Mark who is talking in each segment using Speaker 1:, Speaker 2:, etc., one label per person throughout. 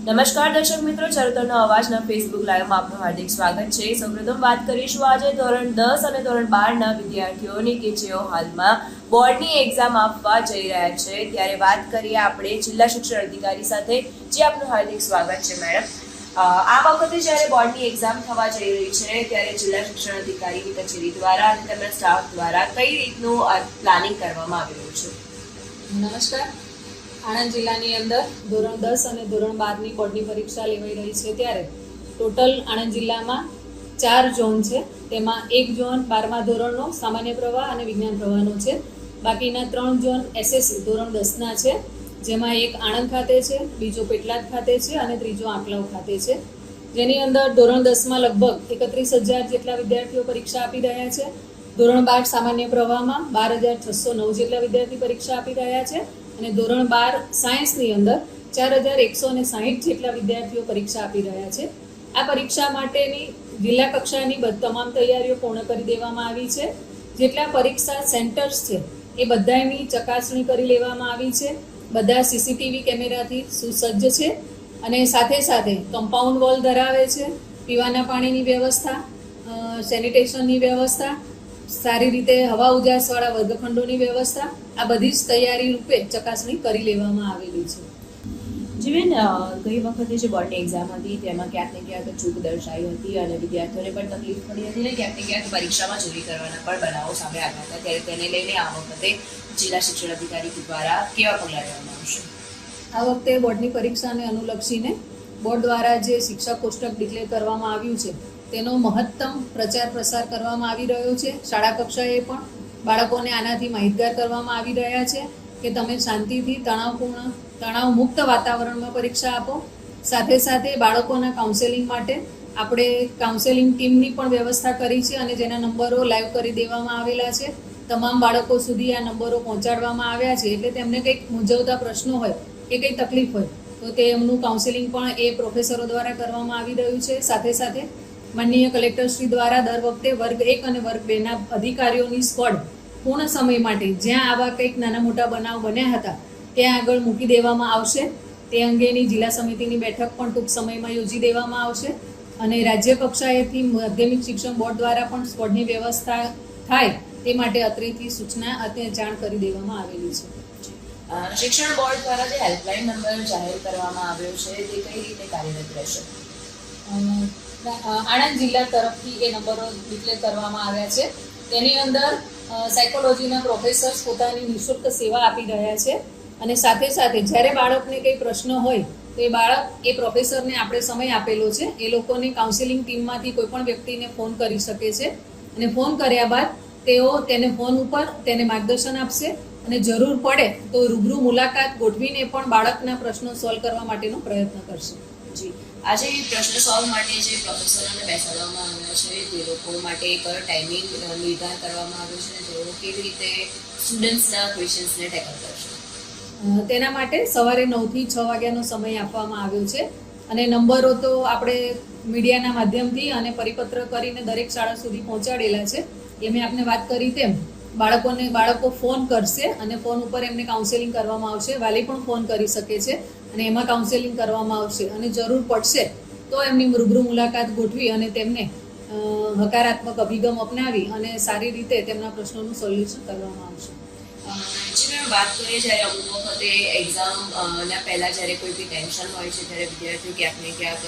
Speaker 1: નમસ્કાર દર્શક મિત્રો, ચરતરનો અવાજના ફેસબુક લાઈવમાં આપનું હાર્દિક સ્વાગત છે. સૌપ્રથમ વાત કરીશું આજે ધોરણ દસ અને ધોરણ બારના વિદ્યાર્થીઓની કે જેઓ હાલમાં બોર્ડની એક્ઝામ આપવા જઈ રહ્યા છે. ત્યારે વાત કરીએ આપણે જિલ્લા શિક્ષણ અધિકારી સાથે, જે આપનું હાર્દિક સ્વાગત છે, મેડમ. આ વખતે જ્યારે બોર્ડની એક્ઝામ થવા જઈ રહી છે, ત્યારે જિલ્લા શિક્ષણ અધિકારીની કચેરી દ્વારા અને તેમના સ્ટાફ દ્વારા કઈ રીતનું પ્લાનિંગ કરવામાં આવી રહ્યું છે?
Speaker 2: નમસ્કાર. આણંદ જિલ્લાની અંદર ધોરણ દસ અને ધોરણ બારની બોર્ડની પરીક્ષા લેવાઈ રહી છે ત્યારે ટોટલ આણંદ જિલ્લામાં ચાર ઝોન છે. તેમાં એક ઝોન બારમા ધોરણનો સામાન્ય પ્રવાહ અને વિજ્ઞાન પ્રવાહનો છે. બાકીના ત્રણ ઝોન એસએસસી ધોરણ દસના છે. જેમાં એક આણંદ ખાતે છે, બીજો પેટલાદ ખાતે છે અને ત્રીજો આંકલાવ ખાતે છે. જેની અંદર ધોરણ દસમાં લગભગ એકત્રીસ હજાર જેટલા વિદ્યાર્થીઓ પરીક્ષા આપી રહ્યા છે. ધોરણ બાર સામાન્ય પ્રવાહમાં બાર હજાર છસો નવ જેટલા વિદ્યાર્થી પરીક્ષા આપી રહ્યા છે. અને ધોરણ બાર સાયન્સની અંદર ચાર હજાર એકસો ને સાહીઠ જેટલા વિદ્યાર્થીઓ પરીક્ષા આપી રહ્યા છે. આ પરીક્ષા માટેની જિલ્લા કક્ષાની તમામ તૈયારીઓ પૂર્ણ કરી દેવામાં આવી છે. જેટલા પરીક્ષા સેન્ટર્સ છે, એ બધાની ચકાસણી કરી લેવામાં આવી છે. બધા સીસીટીવી કેમેરાથી સુસજ્જ છે અને સાથે સાથે કમ્પાઉન્ડ વોલ ધરાવે છે. પીવાના પાણીની વ્યવસ્થા સેનિટેશનની વ્યવસ્થા સારી રીતે હવા ઉજાસવાળા વર્ગખંડોની વ્યવસ્થા આ બધી જ તૈયારી રૂપે ચકાસણી કરી લેવામાં આવેલી છે.
Speaker 1: જીવેન ગઈ વખતે જે બોર્ડની એક્ઝામ હતી તેમાં ક્યાંક ને ક્યાંક ચૂક દર્શાવી હતી અને વિદ્યાર્થીઓને પણ તકલીફ પડી હતી ને ક્યાંક ને ક્યાંક પરીક્ષામાં ચોરી કરવાના પણ બનાવો સામે આવ્યા હતા. ત્યારે તેને લઈને આ વખતે જિલ્લા શિક્ષણ અધિકારી દ્વારા કેવા પગલાં લેવામાં આવશે?
Speaker 2: આ વખતે બોર્ડની પરીક્ષાને અનુલક્ષીને બોર્ડ દ્વારા જે શિક્ષક કોષ્ટક ડિક્લેર કરવામાં આવ્યું છે તેનો મહત્તમ પ્રચાર પ્રસાર કરવામાં આવી રહ્યો છે. શાળા કક્ષાએ પણ બાળકોને આનાથી માહિતગાર કરવામાં આવી રહ્યા છે કે તમે શાંતિથી તણાવપૂર્ણ તણાવ મુક્ત વાતાવરણમાં પરીક્ષા આપો. સાથે સાથે બાળકોના કાઉન્સેલિંગ માટે આપણે કાઉન્સેલિંગ ટીમની પણ વ્યવસ્થા કરી છે અને જેના નંબરો લાઈવ કરી દેવામાં આવેલા છે. તમામ બાળકો સુધી આ નંબરો પહોંચાડવામાં આવ્યા છે એટલે તેમને કંઈક મૂંઝવતા પ્રશ્નો હોય કે કંઈ તકલીફ હોય તો તે એમનું કાઉન્સેલિંગ પણ એ પ્રોફેસરો દ્વારા કરવામાં આવી રહ્યું છે. સાથે સાથે માનનીય કલેક્ટરશ્રી દ્વારા દર વખતે વર્ગ એક અને વર્ગ બેના અધિકારીઓની સ્કોડ પૂર્ણ સમય માટે જ્યાં આવા કંઈક નાના મોટા બનાવ બન્યા હતા ત્યાં આગળ મૂકી દેવામાં આવશે. તે અંગેની જિલ્લા સમિતિની બેઠક પણ ટૂંક સમયમાં યોજી દેવામાં આવશે અને રાજ્ય કક્ષાએથી માધ્યમિક શિક્ષણ બોર્ડ દ્વારા પણ સ્કોડની વ્યવસ્થા થાય તે માટે અત્રેથી સૂચના અને જાણ કરી દેવામાં આવેલી છે.
Speaker 1: શિક્ષણ બોર્ડ દ્વારા જે હેલ્પલાઇન નંબર જાહેર કરવામાં આવ્યો છે તે કઈ રીતે કાર્યરત રહેશે?
Speaker 2: આણંદ જિલ્લા તરફથી એ નંબરો ડિક્લેર કરવામાં આવ્યા છે. તેની અંદર સાયકોલોજીના પ્રોફેસર્સ પોતાની નિઃશુલ્ક સેવા આપી રહ્યા છે અને સાથે સાથે જ્યારે બાળકને કંઈ પ્રશ્ન હોય, તો એ બાળક, એ પ્રોફેસરને આપણે સમય આપેલો છે. એ લોકોને કાઉન્સિલિંગ ટીમમાંથી કોઈ પણ વ્યક્તિને ફોન કરી શકે છે અને ફોન કર્યા બાદ તેઓ તેને ફોન ઉપર તેને માર્ગદર્શન આપશે અને જરૂર પડે તો રૂબરૂ મુલાકાત ગોઠવીને પણ બાળકના પ્રશ્નો સોલ્વ કરવા માટેનો પ્રયત્ન કરશે.
Speaker 1: જી. આજે પ્રશ્ન સોલ્વ માટે જે પ્રોફેસરોને બેસાડવામાં આવ્યા છે તે લોકો માટે એક ટાઈમિંગ નિર્ધાર કરવામાં આવ્યો છે, તેઓ કેવી રીતે સ્ટુડન્ટ્સના ક્વેશ્ચન્સને ટેકલ કરશે?
Speaker 2: તેના માટે સવારે નવથી છ વાગ્યાનો સમય આપવામાં આવ્યો છે અને નંબરો તો આપણે મીડિયાના માધ્યમથી અને પરિપત્ર કરીને દરેક શાળા સુધી પહોંચાડેલા છે. એ મેં આપને વાત કરી તેમ બાળકોને બાળકો ફોન કરશે અને ફોન ઉપર એમને કાઉન્સેલિંગ કરવામાં આવશે, વાલી પણ ફોન કરી શકે છે અને એમાં કાઉન્સેલિંગ કરવામાં આવશે અને જરૂર પડશે તો એમની રૂબરૂ મુલાકાત ગોઠવી અને તેમને હકારાત્મક અભિગમ અપનાવી અને સારી રીતે તેમના પ્રશ્નોનું સોલ્યુશન કરવામાં આવશે.
Speaker 1: જે વાત કરીએ જ્યારે અમુક વખતે એક્ઝામ ના પહેલાં જ્યારે કોઈ બી ટેન્શન હોય છે, ત્યારે વિદ્યાર્થીઓ ક્યાંક ને ક્યાંક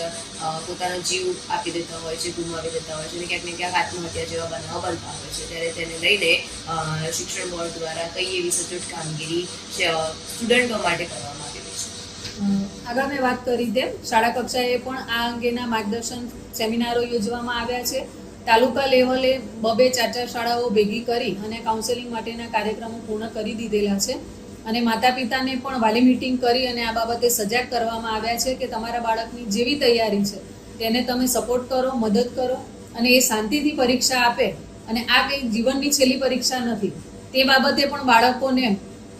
Speaker 1: પોતાનો જીવ આપી દેતા હોય છે, ગુમાવી દેતા હોય છે અને ક્યાંક ને ક્યાંક આત્મહત્યા જેવા બનાવ બનતા હોય છે. ત્યારે તેને લઈને શિક્ષણ બોર્ડ દ્વારા કઈ એવી સચોટ કામગીરી સ્ટુડન્ટો માટે કરવામાં આવેલી છે.
Speaker 2: આગળ મેં વાત કરી તેમ, શાળા કક્ષાએ પણ આ અંગેના માર્ગદર્શન, સેમિનારો યોજવામાં આવ્યા છે. તાલુકા લેવલે બબે ચાર ચાર શાળાઓ ભેગી કરી અને કાઉન્સેલિંગ માટેના કાર્યક્રમો પૂર્ણ કરી દીધેલા છે. અને માતા પિતાને પણ વાલી મિટિંગ કરી અને આ બાબતે સજાગ કરવામાં આવ્યા છે કે તમારા બાળકની જેવી તૈયારી છે, તેને તમે સપોર્ટ કરો, મદદ કરો અને એ શાંતિથી પરીક્ષા આપે અને આ કંઈ જીવનની છેલ્લી પરીક્ષા નથી. તે બાબતે પણ બાળકોને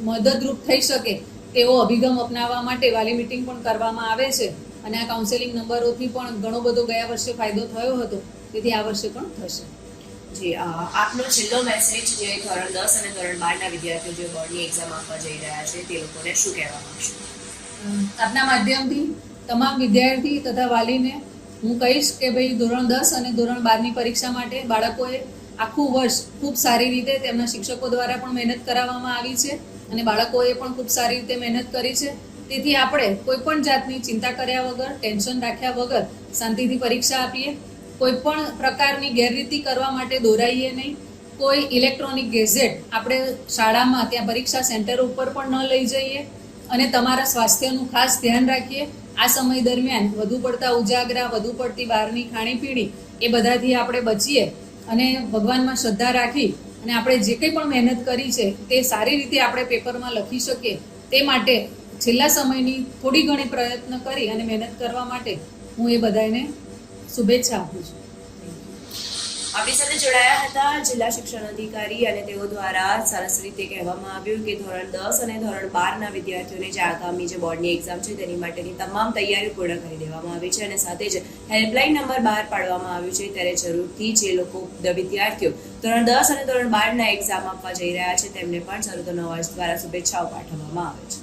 Speaker 2: મદદરૂપ થઈ શકે તેવો અભિગમ અપનાવવા માટે વાલી મિટિંગ પણ કરવામાં આવે છે. અને આ કાઉન્સેલિંગ નંબરોથી પણ ઘણો બધો ગયા વર્ષે ફાયદો થયો હતો. તેથી આ વર્ષે પણ થશે.
Speaker 1: જી આપનો છેલ્લો મેસેજ જે ધોરણ દસ અને ધોરણ બારના વિદ્યાર્થીઓ જે બોર્ડની એક્ઝામ આપવા જઈ રહ્યા છે તે લોકોને શું કહેવા માંગશો?
Speaker 2: આપના માધ્યમથી તમામ વિદ્યાર્થી તથા વાલીને હું કહીશ કે ભાઈ ધોરણ દસ અને ધોરણ બારની પરીક્ષા માટે બાળકોએ આખું વર્ષ ખૂબ સારી રીતે તેમના શિક્ષકો દ્વારા પણ મહેનત કરાવવામાં આવી છે અને બાળકોએ પણ ખૂબ સારી રીતે મહેનત કરી છે. તેથી આપણે કોઈ પણ જાતની ચિંતા કર્યા વગર ટેન્શન રાખ્યા વગર શાંતિથી પરીક્ષા આપીએ. કોઈ પણ પ્રકારની ગેરરીતિ કરવા માટે દોરાઈએ નહીં. કોઈ ઇલેક્ટ્રોનિક ગેઝેટ આપણે શાળામાં ત્યાં પરીક્ષા સેન્ટર ઉપર પણ ન લઈ જઈએ અને તમારા સ્વાસ્થ્યનું ખાસ ધ્યાન રાખીએ. આ સમય દરમિયાન વધુ પડતા ઉજાગરા, વધુ પડતી બહારની ખાણીપીણી એ બધાથી આપણે બચીએ અને ભગવાનમાં શ્રદ્ધા રાખી અને આપણે જે કંઈ પણ મહેનત કરી છે તે સારી રીતે આપણે પેપરમાં લખી શકીએ. તે માટે છેલ્લા સમયની થોડી ઘણી પ્રયત્ન કરી અને મહેનત કરવા માટે હું એ બધાને શુભેચ્છા આપું છું.
Speaker 1: આપણી સાથે જોડાયા હતા જિલ્લા શિક્ષણ અધિકારી અને તેઓ દ્વારા સરસ રીતે કહેવામાં આવ્યું કે ધોરણ દસ અને ધોરણ બારના વિદ્યાર્થીઓને જે આગામી જે બોર્ડની એક્ઝામ છે તેની માટેની તમામ તૈયારીઓ પૂર્ણ કરી દેવામાં આવી છે અને સાથે જ હેલ્પલાઇન નંબર બહાર પાડવામાં આવ્યું છે ત્યારે જરૂરથી જે લોકો વિદ્યાર્થીઓ ધોરણ દસ અને ધોરણ બારના એક્ઝામ આપવા જઈ રહ્યા છે તેમને પણ શરતોનો નવાજ દ્વારા શુભેચ્છાઓ પાઠવવામાં આવે છે.